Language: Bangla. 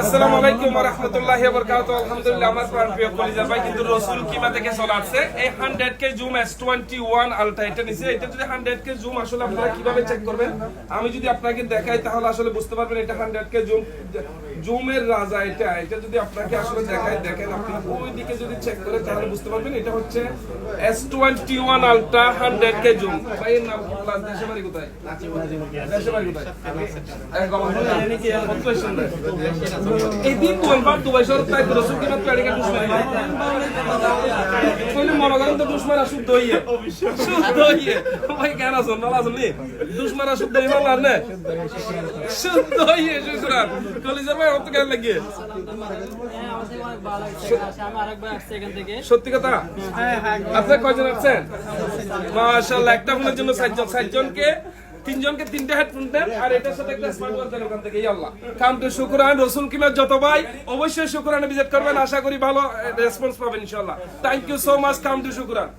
আসসালামু আলাইকুম ওয়া রাহমাতুল্লাহি ওয়া বারাকাতুহু আলহামদুলিল্লাহ, আমার প্রাণ প্রিয় কলিজা ভাই, কিন্তু কিমা থেকে এই 100 কে জুম S21 আলট্রা এটা নিছে। এটা যদি 100 কে জুম আসলে আপনারা কীভাবে চেক করবেন? আমি যদি আপনাকে দেখাই, তাহলে আসলে বুঝতে পারবেন এটা 100 কে জুম জুমের রাজা এটা। এটা যদি আপনাকে আসলে দেখাই দেখেন আপনি ওই দিকে যদি চেক করে, তাহলে বুঝতে পারবেন এটা হচ্ছে S21 আলট্রা 100 কে জুম ভাই নাম প্লাস দেশে বাড়ি কোথায়? দেশে বাড়ি কোথায়? এই গভর্নমেন্ট কত সুন্দর এই দিন বলবার দুবাই শহর তাই তো রসুল কিনা প্যাডিকা দুশ্মন কইলে মনে করেন তো দুশ্মন শুদ্ধ হইয়ে। শুদ্ধ হইয়ে। ভাই কেন আছো নি দুশ্মন শুদ্ধ ভালো আর না শুদ্ধ হইয়ে শুক্রান কলিজার ভাই অত কেন হ্যাঁ, থেকে। সত্যি কথা? আপনার কয়জন আছেন মাশাআল্লাহ একটা ফোনের জন্য সাতজন। সাতজনকে তিনজনকে তিনটা হেডফোন দেন, আর এটার সাথে একটা স্মার্ট দেন ওখান থেকে। আল্লাহ। কাম টু শুকরান, রসুল কিমার যত ভাই, অবশ্যই শুকরানে ভিজিট করবেন, আশা করি ভালো রেসপন্স পাবেন ইনশাআল্লাহ। Thank you so much come to শুকরান।